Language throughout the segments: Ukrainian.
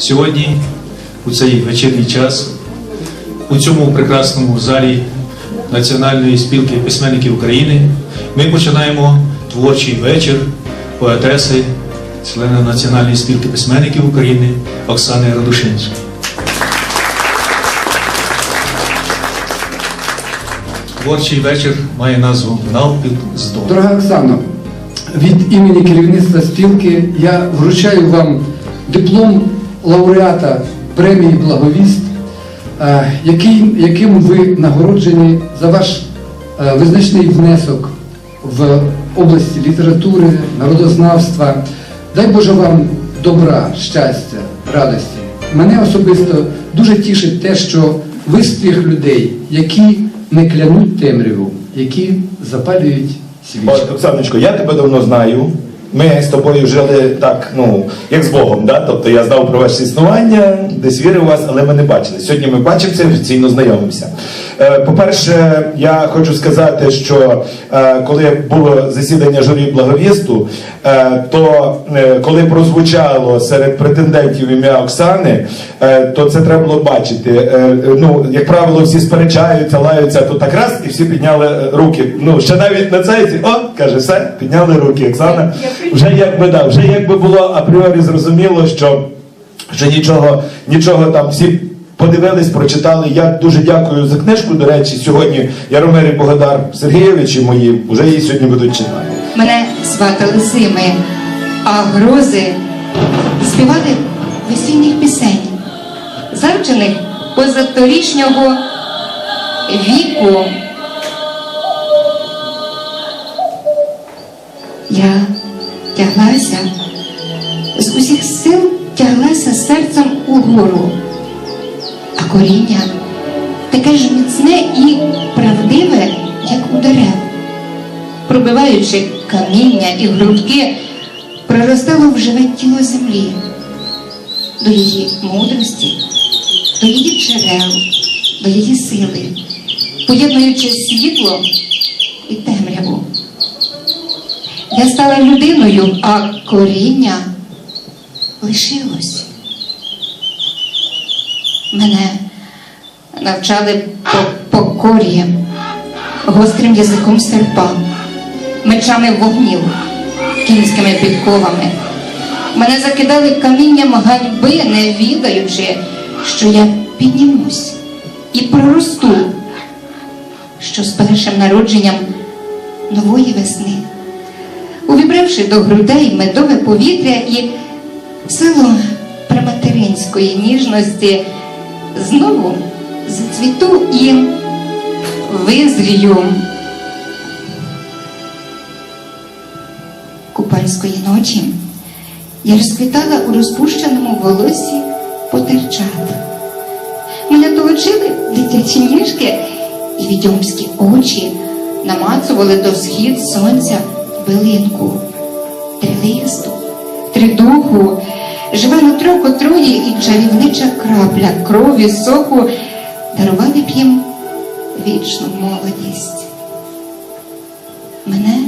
Сьогодні, у цей вечірній час, у цьому прекрасному залі Національної спілки письменників України ми починаємо творчий вечір поетеси, члена Національної спілки письменників України Оксани Радушинської. Творчий вечір має назву Навпіл з дому. Дорога Оксано, від імені керівництва спілки я вручаю вам диплом лауреата премії Благовіст, е, який, яким ви нагороджені за ваш е, визначний внесок в області літератури, народознавства. Дай Боже вам добра, щастя, радості. Мене особисто дуже тішить те, що ви з тих людей, які не клянуть темряву, які запалюють свічі. От, Оксаночко, я тебе давно знаю. Ми з тобою жили так, ну, як з Богом, да? тобто я знав про ваше існування, десь вірив у вас, але ми не бачили. Сьогодні ми бачимося, офіційно знайомимося. Е, По-перше, я хочу сказати, що е, коли було засідання журі благовісту, е, то коли прозвучало серед претендентів ім'я Оксани, то це треба було бачити. Ну, як правило, всі сперечаються, лаються, то так раз і всі підняли руки. Ну, ще навіть на цей, о, каже, все, підняли руки. Оксана вже якби да, вже якби було апріорі зрозуміло, що, що нічого, нічого там всі. Подивились, прочитали. Я дуже дякую за книжку. До речі, сьогодні Яромир і Богдар Сергійовичі мої вже її сьогодні будуть читати. Мене сватали зими, а грози співали весільних пісень, завчених позаторічнього віку. Я тяглася, з усіх сил тяглася серцем угору, а коріння таке ж міцне і правдиве, як у дерев. Пробиваючи каміння і грудки, проростало в живе тіло землі, до її мудрості, до її джерел, до її сили, поєднуючи світло і темряву. Я стала людиною, а коріння лишилось. Мене навчали по- покорі, гострим язиком серпа, мечами вогнів, кінськими підковами. Мене закидали камінням ганьби, не відаючи, що я піднімусь і проросту, що з першим народженням нової весни, увібравши до грудей медове повітря і силу приматеринської ніжності, знову зацвіту і визрію. купальської ночі я розквітала у розпущеному волосі потерчат. Мене толочили дитячі ніжки і відьомські очі намацували до схід сонця билинку, трилисту, тридуху, живе нутро котрої і чарівнича крапля. Крові соку. Дарували б їм вічну молодість. Мене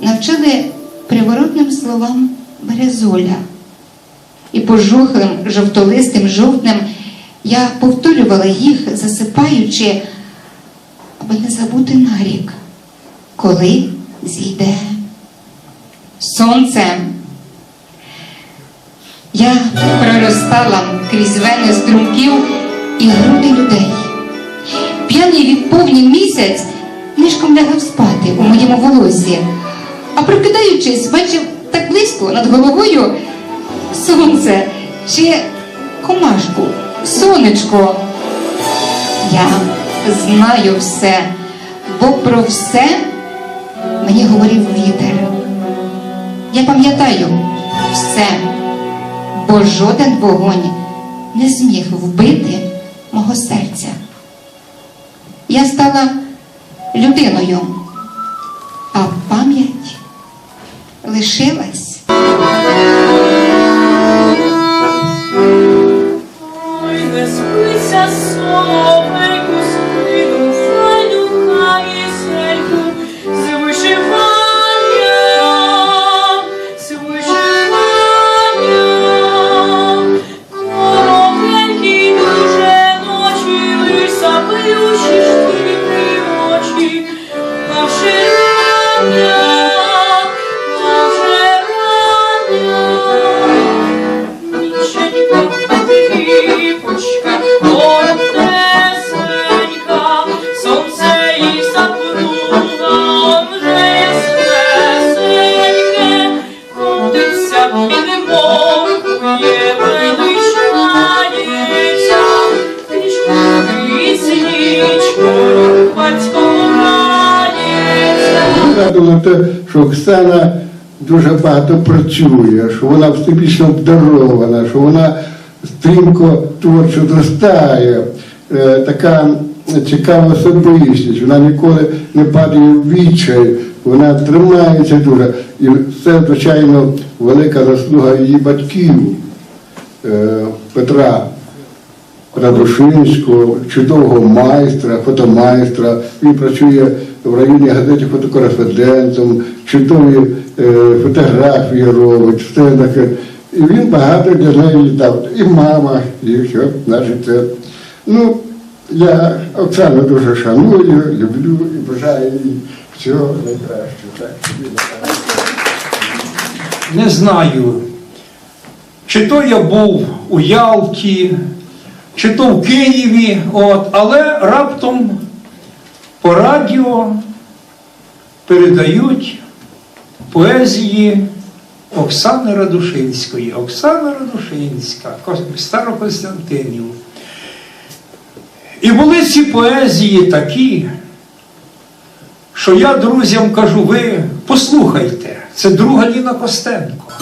навчили приворотним словам березоля. І пожухлим жовтолистим жовтнем. Я повторювала їх, засипаючи, аби не забути нарік, коли зійде сонце. Я проростала крізь вени струмків і груди людей. П'яний від повні місяць нишком лягав спати у моєму волосі, а прокидаючись, бачив так близько над головою сонце чи комашку, сонечко. Я знаю все, бо про все мені говорив вітер. Я пам'ятаю все, бо жоден вогонь не зміг вбити мого серця. Я стала людиною, а пам'ять лишилась. Згадувала те, що Оксана дуже багато працює, що вона все всебічно обдарована, що вона стрімко творчо зростає, е, така цікава особистість, вона ніколи не падає в відчай вона тримається дуже. І це, звичайно, велика заслуга її батьків е, Петра Радушинського, чудового майстра, фотомайстра. Він працює в районній газеті фотокореспондентом, чудові е, фотографії робить, все таке. І він багато для неї літав. І мама, і все, значить, це. Ну, я Оксану дуже шаную, люблю і бажаю їй всього найкращого. Так, не знаю, чи то я був у Ялті, чи то в Києві, от, але раптом по радіо передають поезії Оксани Радушинської. Оксана Радушинська, Старокостянтинів. І були ці поезії такі, що я друзям кажу, ви послухайте, це друга Ліна Костенко.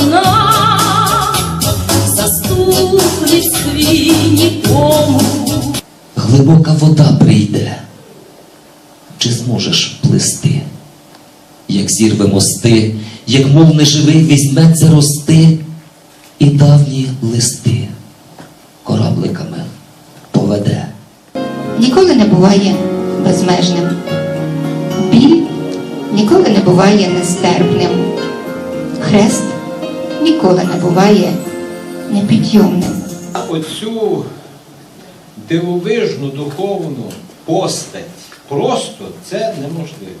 Вона заступництві нікому. Глибока вода прийде, чи зможеш плисти? Як зірве мости, як мов неживий візьметься рости, і давні листи корабликами поведе. ніколи не буває безмежним. Біль ніколи не буває нестерпним. Хрест ніколи не буває непідйомним. А оцю дивовижну духовну постать просто це неможливо.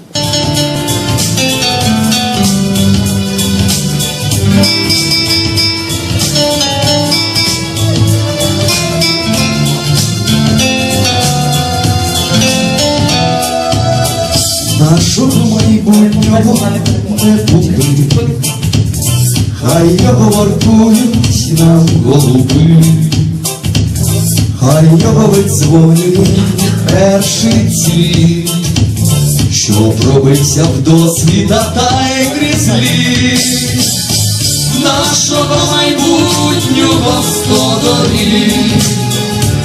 Нашого майбутнього хай його вартують нам голуби, хай його видзвонює перший цвіт, що пробився в досвіта та й крізь ліс. Нашого майбутнього сто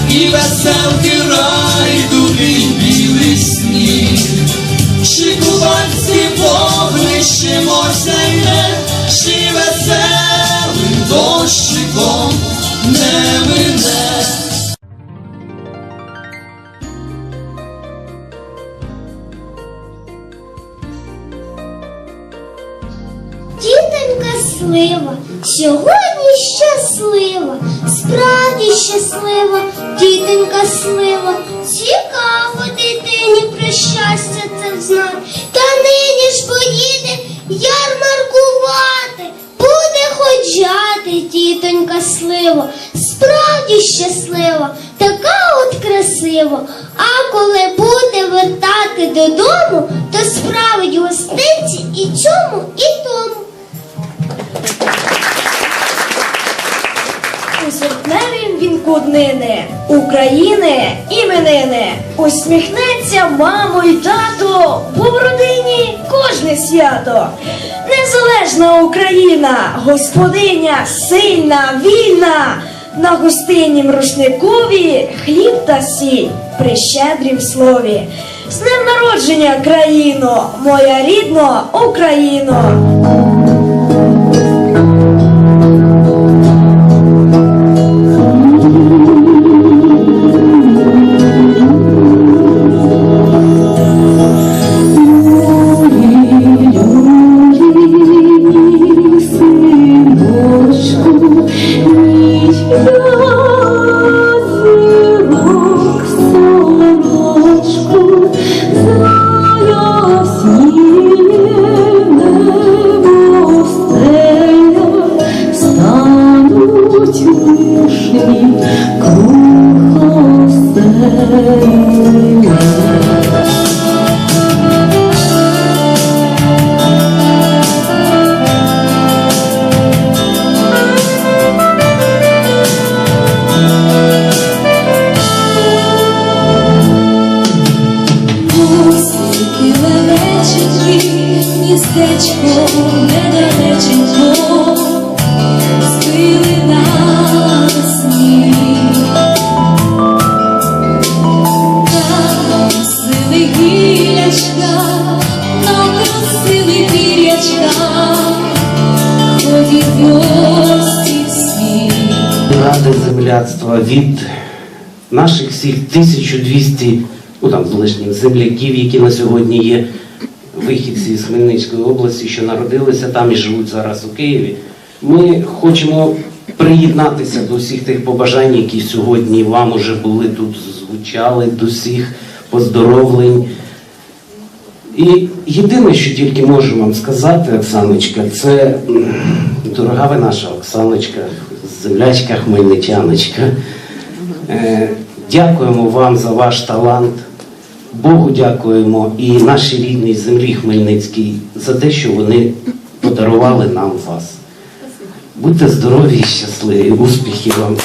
і веселки райдуги й білий сніг. Шикуванці вогнищем осяйне, чи сьогодні щаслива, справді щаслива, тітонька слива, цікаво дитині про щастя це знати. Та нині ж поїде ярмаркувати, буде ходжати тітонька слива, справді щаслива, така от красива. А коли буде вертати додому, серпневім України іменини усміхнеться мамо й тато, бо в родині кожне свято. Незалежна Україна, господиня сильна, вільна. На гостиннім рушникові хліб та сіль при щедрім слові. З днем народження, країно, моя рідна Україно! Hallelujah. Від наших всіх 1200, ну там з лишнім земляків, які на сьогодні є вихідці з Хмельницької області, що народилися там і живуть зараз у Києві. Ми хочемо приєднатися до всіх тих побажань, які сьогодні вам уже були тут звучали, до всіх поздоровлень. І єдине, що тільки можу вам сказати, Оксаночка, це дорога ви наша Оксаночка, землячка хмельничаночка. Е, Дякуємо вам за ваш талант. Богу дякуємо і нашій рідній землі Хмельницькій за те, що вони подарували нам вас. Будьте здорові і щасливі, успіхів вам.